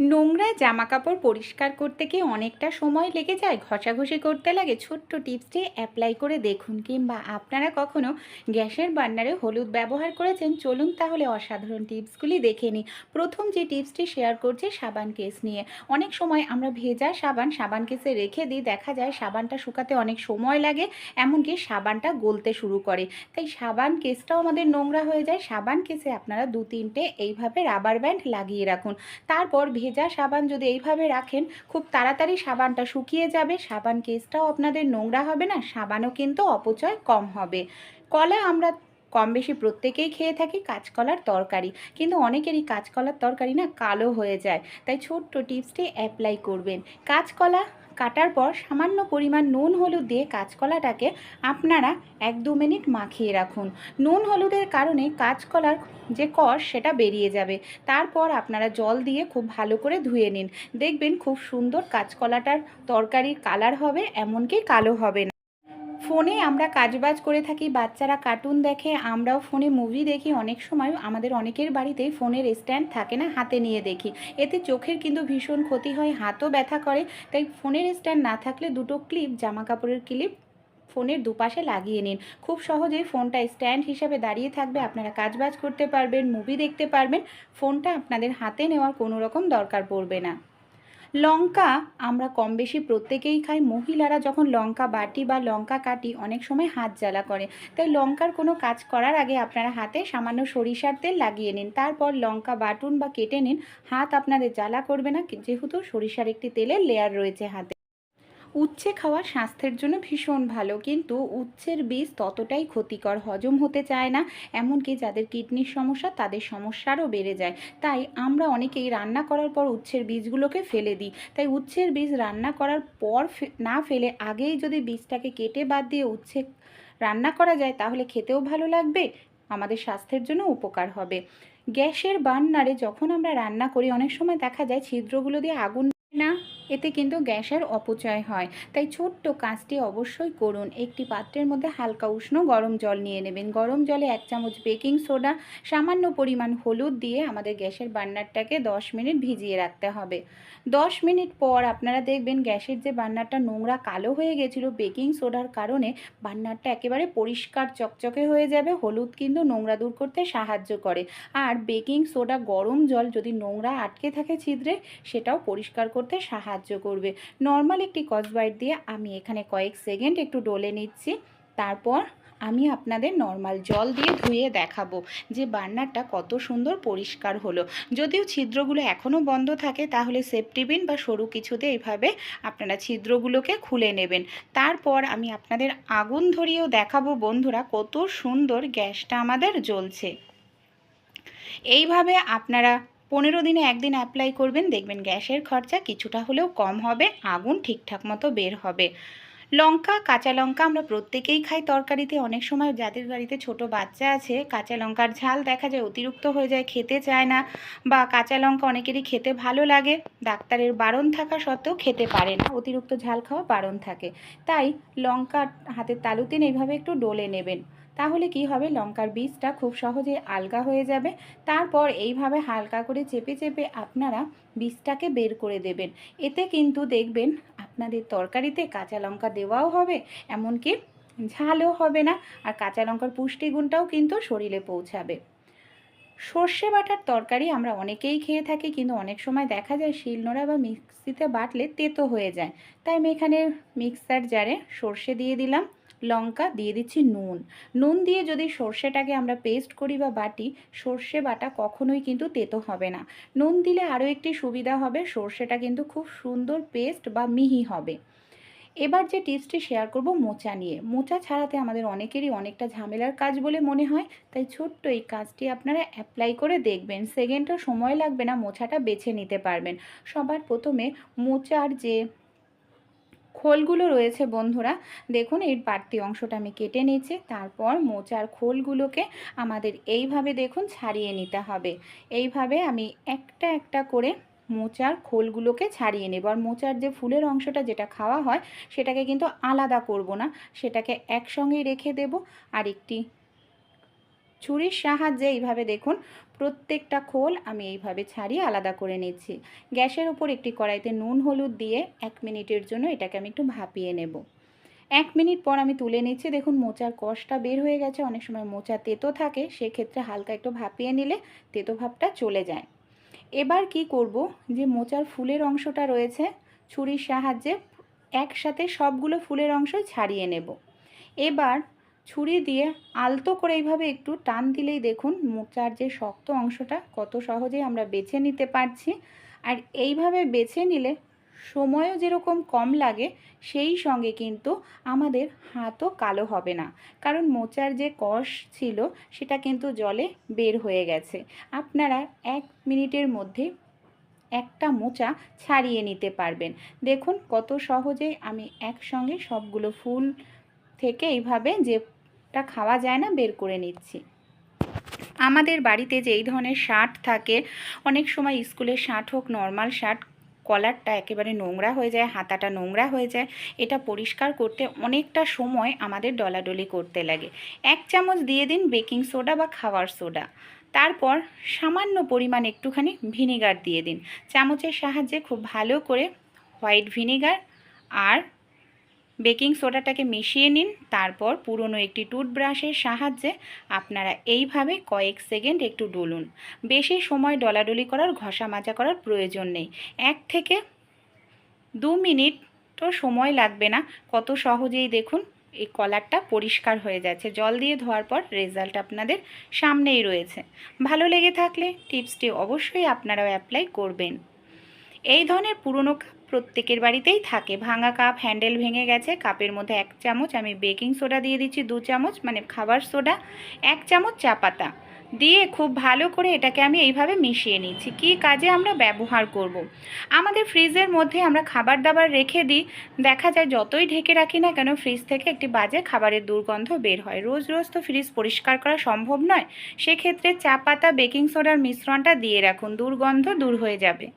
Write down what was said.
নোংরা জামা কাপড় পরিষ্কার করতে কি অনেকটা সময় লেগে যায়, ঘষাঘষি করতে লাগে। ছোট্ট টিপসটি অ্যাপ্লাই করে দেখুন। কিংবা আপনারা কখনো গ্যাসের বার্নারে হলুদ ব্যবহার করেছেন? চলুন তাহলে অসাধারণ টিপসগুলি দেখে নিই। প্রথম যে টিপসটি শেয়ার করছি, সাবান কেস নিয়ে। অনেক সময় আমরা ভেজা সাবান সাবান কেসে রেখে দিই। দেখা যায় সাবানটা শুকাতে অনেক সময় লাগে, এমনকি সাবানটা গলতে শুরু করে। তাই সাবান কেসটাও আমাদের নোংরা হয়ে যায়। সাবান কেসে আপনারা দু তিনটে এইভাবে রাবার ব্যান্ড লাগিয়ে রাখুন। তারপর ভেজা সাবান যদি এইভাবে রাখেন, খুব তাড়াতাড়ি সাবানটা শুকিয়ে যাবে। সাবান কেসটাও আপনাদের নোংরা হবে না, সাবানও কিন্তু অপচয় কম হবে। কলা আমরা কম বেশি প্রত্যেকেই খেয়ে থাকি, কাঁচকলার তরকারি। কিন্তু অনেকেরই কাঁচকলার তরকারি না কালো হয়ে যায়। তাই ছোট্ট টিপসটি অ্যাপ্লাই করবেন। কাঁচকলা কাটার পর সামান্য পরিমাণ নুন হলুদ দিয়ে কাঁচকলাটাকে আপনারা এক দু মিনিট মাখিয়ে রাখুন। নুন হলুদের কারণে কাঁচকলার যে কষ, সেটা বেরিয়ে যাবে। তারপর আপনারা জল দিয়ে খুব ভালো করে ধুয়ে নিন। দেখবেন খুব সুন্দর কাঁচকলাটার তরকারির কালার হবে, এমনকি কালো হবে না। ফোনে আমরা কাজবাজ করে থাকি, বাচ্চারা কার্টুন দেখে, আমরাও ফোনে মুভি দেখি। অনেক সময় আমাদের অনেকের বাড়িতেই ফোনের স্ট্যান্ড থাকে না, হাতে নিয়ে দেখি। এতে চোখের কিন্তু ভীষণ ক্ষতি হয়, হাতও ব্যথা করে। তাই ফোনের স্ট্যান্ড না থাকলে দুটো ক্লিপ জামা কাপড়ের ক্লিপ ফোনের দুপাশে লাগিয়ে নিন। খুব সহজেই ফোনটা স্ট্যান্ড হিসেবে দাঁড়িয়ে থাকবে, আপনারা কাজবাজ করতে পারবেন মুভি দেখতে পারবেন। ফোনটা আপনাদের হাতে নেওয়ার কোনো রকম দরকার পড়বে না। লঙ্কা আমরা কম বেশি প্রত্যেকেই খাই। মহিলারা যখন লঙ্কা বাটি বা লঙ্কা কাটি অনেক সময় হাত জ্বালা করে। তাই লঙ্কার কোনো কাজ করার আগে আপনারা হাতে সামান্য সরিষার তেল লাগিয়ে নিন। তারপর লঙ্কা বাটুন বা কেটে নিন। হাত আপনাদের জ্বালা করবে না। যেহেতু সরিষার একটি তেলের লেয়ার রয়েছে হাতে। উচ্ছে খাওয়া স্বাস্থ্যের জন্য ভীষণ ভালো। কিন্তু উচ্ছের বীজ ততটাই ক্ষতিকর, হজম হতে চায় না। এমনকি যাদের কিডনির সমস্যা, তাদের সমস্যারও বেড়ে যায়। তাই আমরা অনেকেই রান্না করার পর উচ্ছের বীজগুলোকে ফেলে দিই। তাই উচ্ছের বীজ রান্না করার পর না ফেলে আগেই যদি বীজটাকে কেটে বাদ দিয়ে উচ্ছে রান্না করা যায়, তাহলে খেতেও ভালো লাগবে, আমাদের স্বাস্থ্যের জন্য উপকার হবে। গ্যাসের বার্নারে যখন আমরা রান্না করি, অনেক সময় দেখা যায় ছিদ্রগুলো দিয়ে আগুন না। এতে কিন্তু গ্যাসের অপচয় হয়। তাই ছোট্ট কাজটি অবশ্যই করুন। একটি পাত্রের মধ্যে হালকা উষ্ণ গরম জল নিয়ে নেবেন। গরম জলে এক চামচ বেকিং সোডা, সামান্য পরিমাণ হলুদ দিয়ে আমাদের গ্যাসের বার্নারটাকে দশ মিনিট ভিজিয়ে রাখতে হবে। দশ মিনিট পর আপনারা দেখবেন গ্যাসের যে বার্নারটা নোংরা কালো হয়ে গেছিল, বেকিং সোডার কারণে বার্নারটা একেবারে পরিষ্কার চকচকে হয়ে যাবে, হলুদ কিন্তু নোংরা দূর করতে সাহায্য করে। আর বেকিং সোডা গরম জল যদি নোংরা আটকে থাকে ছিদ্রে, সেটাও পরিষ্কার করতে সাহায্য করবে। নর্মাল একটি কসবাইট দিয়ে আমি এখানে কয়েক সেকেন্ড একটু ডলে নিচ্ছি। তারপর আমি আপনাদের নর্মাল জল দিয়ে ধুয়ে দেখাবো যে বার্নারটা কত সুন্দর পরিষ্কার হলো। যদিও ছিদ্রগুলো এখনও বন্ধ থাকে, তাহলে সেফটিবিন বা সরু কিছুতে এইভাবে আপনারা ছিদ্রগুলোকে খুলে নেবেন। তারপর আমি আপনাদের আগুন ধরিয়েও দেখাবো বন্ধুরা কত সুন্দর গ্যাসটা আমাদের জ্বলছে। এইভাবে আপনারা পনেরো দিনে একদিন অ্যাপ্লাই করবেন, দেখবেন গ্যাসের খরচা কিছুটা হলেও কম হবে, আগুন ঠিকঠাক মতো বের হবে। লঙ্কা, কাঁচা লঙ্কা আমরা প্রত্যেকেই খাই তরকারিতে। অনেক সময় যাদের বাড়িতে ছোট বাচ্চা আছে, কাঁচা লঙ্কার ঝাল দেখা যায় অতিরিক্ত হয়ে যায়, খেতে চায় না বা কাঁচা লঙ্কা অনেকেরই খেতে ভালো লাগে। ডাক্তারের বারণ থাকা সত্ত্বেও খেতে পারে না। অতিরিক্ত ঝাল খাওয়া বারণ থাকে। তাই লঙ্কা হাতের তালুতে এইভাবে একটু ডলে নেবেন। তাহলে কি হবে? লঙ্কার বীজটা খুব সহজে আলগা হয়ে যাবে। তারপর এইভাবে হালকা করে চেপে চেপে আপনারা বীজটাকে বের করে দেবেন। এতে কিন্তু দেখবেন আপনাদের তরকারিতে কাঁচা লঙ্কা দেওয়াও হবে, এমনকি ঝালও হবে না, আর কাঁচা লঙ্কার পুষ্টিগুণটাও কিন্তু শরীরে পৌঁছাবে। সর্ষে বাটার তরকারি আমরা অনেকেই খেয়ে থাকি, কিন্তু অনেক সময় দেখা যায় শিলনোড়া বা মিক্সিতে বাটলে তেতো হয়ে যায়। তাই আমি এখানে মিক্সার জারে সর্ষে দিয়ে দিলাম। লঙ্কা দিয়ে দিচ্ছি নুন। নুন দিয়ে যদি সর্ষেটাকে আমরা পেস্ট করি বা বাটি, সর্ষে বাটা কখনোই কিন্তু তেতো হবে না। নুন দিলে আরও একটি সুবিধা হবে, সর্ষেটা কিন্তু খুব সুন্দর পেস্ট বা মিহি হবে। এবার যে টিপসটি শেয়ার করব মোচা নিয়ে। মোচা ছাড়াতে আমাদের অনেকেরই অনেকটা ঝামেলার কাজ বলে মনে হয়, তাই ছোট্ট এই কাজটি আপনারা অ্যাপ্লাই করে দেখবেন। সেকেন্ডও সময় লাগবে না, মোচাটা বেছে নিতে পারবেন। সবার প্রথমে মোচার যে খোলগুলো রয়েছে বন্ধুরা। দেখুন, এর বাড়তি অংশটা আমি কেটে নিয়েছি তারপর মোচার খোলগুলোকে আমাদের এইভাবে দেখুন ছাড়িয়ে নিতে হবে। এইভাবে আমি একটা একটা করে মোচার খোলগুলোকে ছাড়িয়ে নেব। আর মোচার যে ফুলের অংশটা যেটা খাওয়া হয়, সেটাকে কিন্তু আলাদা করব না। সেটাকে একসঙ্গেই রেখে দেব। আর একটি ছুরির সাহায্যে এইভাবে দেখুন প্রত্যেকটা খোল আমি এইভাবে ছাড়িয়ে আলাদা করে নিচ্ছি। গ্যাসের ওপর একটি কড়াইতে নুন, হলুদ দিয়ে এক মিনিটের জন্য এটাকে আমি একটু ভাপিয়ে নেব। এক মিনিট পর আমি তুলে নিচ্ছি। দেখুন, মোচার কষটা বের হয়ে গেছে। অনেক সময় মোচা তেতো থাকে, সেক্ষেত্রে হালকা একটু ভাপিয়ে নিলে তেতো ভাবটা চলে যায়। এবার কি করব? যে মোচার ফুলের অংশটা রয়েছে, ছুরির সাহায্যে একসাথে সবগুলো ফুলের অংশ ছাড়িয়ে নেব। এবার ছুরি দিয়ে আলতো করে এইভাবে একটু টান দিলেই দেখুন মোচার যে শক্ত অংশটা কত সহজেই আমরা বেছে নিতে পারছি। আর এইভাবে বেছে নিলে সময়ও যেরকম কম লাগে, সেই সঙ্গে কিন্তু আমাদের হাতও কালো হবে না। কারণ মোচার যে কষ ছিল, সেটা কিন্তু জলে বের হয়ে গেছে। আপনারা এক মিনিটের মধ্যে একটা মোচা ছাড়িয়ে নিতে পারবেন। দেখুন কত সহজে আমি একসঙ্গে সবগুলো ফুল থেকে এইভাবে যেটা খাওয়া যায় না বের করে নিচ্ছি। আমাদের বাড়িতে যে এই ধরনের শার্ট থাকে, অনেক সময় স্কুলের শার্ট হোক, নর্মাল শার্ট, কলারটা একেবারে নোংরা হয়ে যায়, হাতাটা নোংরা হয়ে যায়। এটা পরিষ্কার করতে অনেকটা সময় আমাদের ডলাডলি করতে লাগে। এক চামচ দিয়ে দিন বেকিং সোডা বা খাওয়ার সোডা। তারপর সামান্য পরিমাণ একটুখানি ভিনিগার দিয়ে দিন। চামচের সাহায্যে খুব ভালো করে হোয়াইট ভিনিগার আর বেকিং সোডাটাকে মিশিয়ে নিন, তারপর পুরনো একটি টুথব্রাশের সাহায্যে আপনারা এইভাবে কয়েক সেকেন্ড একটু ডলুন। বেশি সময় ডলাডলি করার, ঘষা মাজা করার প্রয়োজন নেই। এক থেকে দু মিনিট তো সময় লাগবে না, কত সহজেই দেখুন, এই কলারটা পরিষ্কার হয়ে যাচ্ছে। জল দিয়ে ধোয়ার পর রেজাল্ট আপনাদের সামনেই রয়েছে। ভালো লেগে থাকলে টিপসটি অবশ্যই আপনারাও অ্যাপ্লাই করবেন। এই ধরনের পুরনো প্রত্যেকের বাড়িতেই থাকে। ভাঙা কাপ, হ্যান্ডেল ভেঙে গেছে। কাপের মধ্যে এক চামচ আমি বেকিং সোডা দিয়ে দিচ্ছি, দু চামচ মানে খাবার সোডা, এক চামচ চা পাতা। দিয়ে খুব ভালো করে এটাকে আমি এইভাবে মিশিয়ে নিচ্ছি। কী কাজে আমরা ব্যবহার করব। আমাদের ফ্রিজের মধ্যে আমরা খাবার দাবার রেখে দিই। দেখা যায় যতই ঢেকে রাখি না কেন, ফ্রিজ থেকে একটি বাজে খাবারের দুর্গন্ধ বের হয়। রোজ রোজ তো ফ্রিজ পরিষ্কার করা সম্ভব নয়। সেক্ষেত্রে চা পাতা, বেকিং সোডার মিশ্রণটা দিয়ে রাখুন। দুর্গন্ধ দূর হয়ে যাবে।